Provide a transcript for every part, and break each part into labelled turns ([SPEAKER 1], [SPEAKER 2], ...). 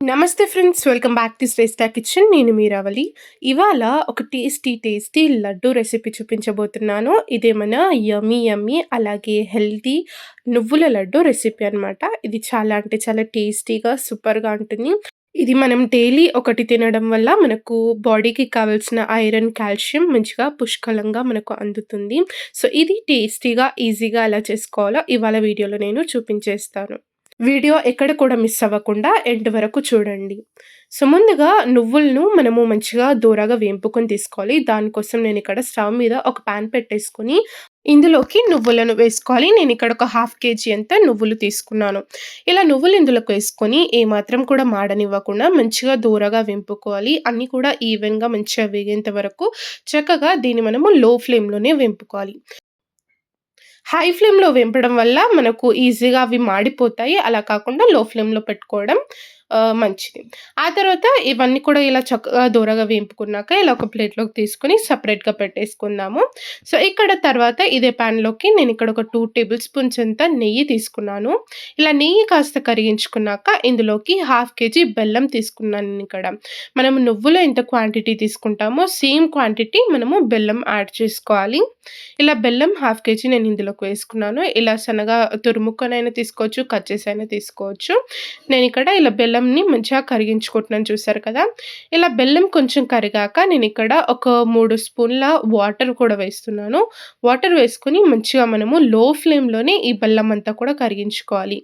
[SPEAKER 1] నమస్తే friends welcome back to Shreshta kitchen. నేను మీరావలి ఇవాళ ఒక టేస్టీ టేస్టీ లడ్డు రెసిపీ చూపించబోతున్నాను. ఇదేమన్నా యమ్మీ యమ్మీ అలాగే హెల్తీ నువ్వుల లడ్డు రెసిపీ అనమాట ఇది చాలా అంటే చాలా టేస్టీగా సూపర్గా ఉంటుంది. ఇది మనం డైలీ ఒకటి తినడం వల్ల మనకు బాడీకి కావాల్సిన ఐరన్ కాల్షియం మంచిగా పుష్కలంగా మనకు అందుతుంది. సో ఇది టేస్టీగా ఈజీగా ఎలా చేసుకోవాలో ఇవాళ వీడియోలో నేను చూపించేస్తాను. వీడియో ఎక్కడ కూడా మిస్ అవ్వకుండా ఎండ్ వరకు చూడండి. సో ముందుగా నువ్వులను మనము మంచిగా దూరగా వేంపుకొని తీసుకోవాలి. దానికోసం నేను ఇక్కడ స్టవ్ మీద ఒక ప్యాన్ పెట్టేసుకొని ఇందులోకి నువ్వులను వేసుకోవాలి. నేను ఇక్కడ ఒక హాఫ్ కేజీ అంత నువ్వులు తీసుకున్నాను. ఇలా నువ్వులు ఇందులోకి వేసుకొని ఏమాత్రం కూడా మాడనివ్వకుండా మంచిగా దూరగా వెంపుకోవాలి. అన్నీ కూడా ఈవెన్గా మంచిగా వేగేంత వరకు చక్కగా దీన్ని మనము లో ఫ్లేమ్లోనే వెంపుకోవాలి. హై ఫ్లేమ్‌లో వేంపడం వల్ల మనకు ఈజీగా అవి మాడిపోతాయి. అలా కాకుండా లో ఫ్లేమ్‌లో పెట్టుకోవడం మంచిది. ఆ తర్వాత ఇవన్నీ కూడా ఇలా చక్కగా దూరగా వేంపుకున్నాక ఇలా ఒక ప్లేట్‌లోకి తీసుకొని సపరేట్గా పెట్టేసుకుందాము. సో, ఇక్కడ తర్వాత ఇదే ప్యాన్‌లోకి నేను ఇక్కడ ఒక టూ టేబుల్ స్పూన్స్ అంత నెయ్యి తీసుకున్నాను. ఇలా నెయ్యి కాస్త కరిగించుకున్నాక ఇందులోకి హాఫ్ కేజీ బెల్లం తీసుకున్నాను ఇక్కడ. మనము నువ్వులో ఎంత క్వాంటిటీ తీసుకుంటామో సేమ్ క్వాంటిటీ మనము బెల్లం యాడ్ చేసుకోవాలి. ఇలా బెల్లం హాఫ్ కేజీ నేను ఇందులోకి వేసుకున్నాను. ఇలా సన్నగా తురుముక్కనైనా తీసుకోవచ్చు, కట్ చేసైనా తీసుకోవచ్చు. నేను ఇక్కడ ఇలా బెల్లం బెల్లంని మంచిగా కరిగించుకుంటున్నాను చూసారు కదా? ఇలా బెల్లం కొంచెం కరిగాక నేను ఇక్కడ ఒక మూడు స్పూన్ల వాటర్ కూడా వేస్తున్నాను. వాటర్ వేసుకుని మంచిగా మనము లో ఫ్లేమ్లోనే ఈ బెల్లం అంతా కూడా కరిగించుకోవాలి.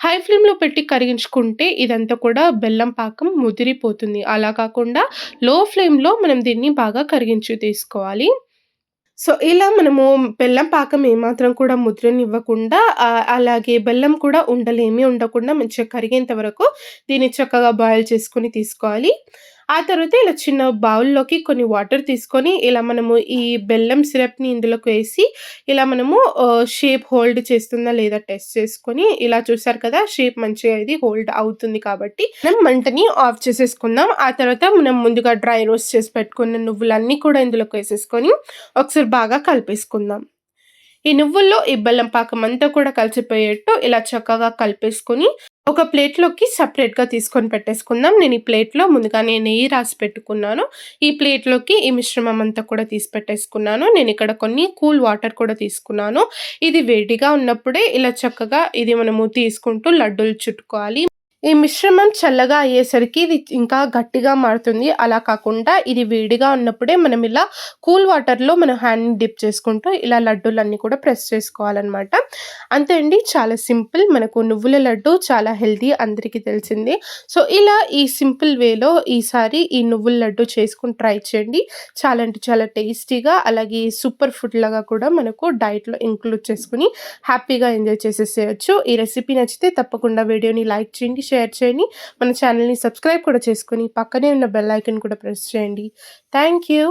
[SPEAKER 1] హై ఫ్లేమ్లో పెట్టి కరిగించుకుంటే ఇదంతా కూడా బెల్లం పాకం ముదిరిపోతుంది. అలా కాకుండా లో ఫ్లేమ్లో మనం దీన్ని బాగా కరిగించి తీసుకోవాలి. సో, ఇలా మనము బెల్లం పాకం ఏమాత్రం కూడా ముద్రనివ్వకుండా అలాగే బెల్లం కూడా ఉండలేమి ఉండకుండా మంచిగా కరిగేంత వరకు దీన్ని చక్కగా బాయిల్ చేసుకొని తీసుకోవాలి. ఆ తర్వాత ఇలా చిన్న బౌల్‌లోకి కొన్ని వాటర్ తీసుకొని ఇలా మనము ఈ బెల్లం సిరప్‌ని ఇందులోకి వేసి ఇలా మనము షేప్ హోల్డ్ చేస్తుందా లేదా టెస్ట్ చేసుకొని ఇలా చూసారు కదా! షేప్ మంచిగా ఇది హోల్డ్ అవుతుంది కాబట్టి మనం మంటని ఆఫ్ చేసేసుకుందాం. ఆ తర్వాత మనం ముందుగా డ్రై రోస్ట్ చేసి పెట్టుకున్న నువ్వులన్నీ కూడా ఇందులోకి వేసేసుకొని ఒకసారి బాగా కలిపేసుకుందాం. ఈ నువ్వుల్లో ఈ బెల్లం పాకం అంతా కూడా కలిసిపోయేట్టు ఇలా చక్కగా కలిపేసుకొని ఒక ప్లేట్లోకి సపరేట్గా తీసుకొని పెట్టేసుకుందాం. నేను ఈ ప్లేట్లో ముందుగానే నెయ్యి రాసి పెట్టుకున్నాను. ఈ ప్లేట్లోకి ఈ మిశ్రమం అంతా కూడా తీసి పెట్టేసుకున్నాను. నేను ఇక్కడ కొన్ని కూల్ వాటర్ కూడా తీసుకున్నాను. ఇది వేడిగా ఉన్నప్పుడే ఇలా చక్కగా ఇది మనము తీసుకుంటూ లడ్డూలు చుట్టుకోవాలి. ఈ మిశ్రమం చల్లగా అయ్యేసరికి ఇది ఇంకా గట్టిగా మారుతుంది. అలా కాకుండా ఇది వేడిగా ఉన్నప్పుడే మనం ఇలా కూల్ వాటర్లో మనం హ్యాండ్ డిప్ చేసుకుంటూ ఇలా లడ్డూలన్నీ కూడా ప్రెస్ చేసుకోవాలన్నమాట. అంతే అండి. చాలా సింపుల్. మనకు నువ్వుల లడ్డు చాలా హెల్తీ అందరికీ తెలిసిందే. సో ఇలా ఈ సింపుల్ వేలో ఈసారి ఈ నువ్వుల లడ్డు చేసుకుని ట్రై చేయండి. చాలా అంటే చాలా టేస్టీగా అలాగే సూపర్ ఫుడ్ లాగా కూడా మనకు డైట్లో ఇంక్లూడ్ చేసుకుని హ్యాపీగా ఎంజాయ్ చేసేసేయచ్చు. ఈ రెసిపీ నచ్చితే తప్పకుండా వీడియోని లైక్ చేయండి షేర్ చేయండి. మన ఛానల్ని సబ్స్క్రైబ్ కూడా చేసుకొని పక్కనే ఉన్న బెల్ ఐకన్ కూడా ప్రెస్ చేయండి. Thank you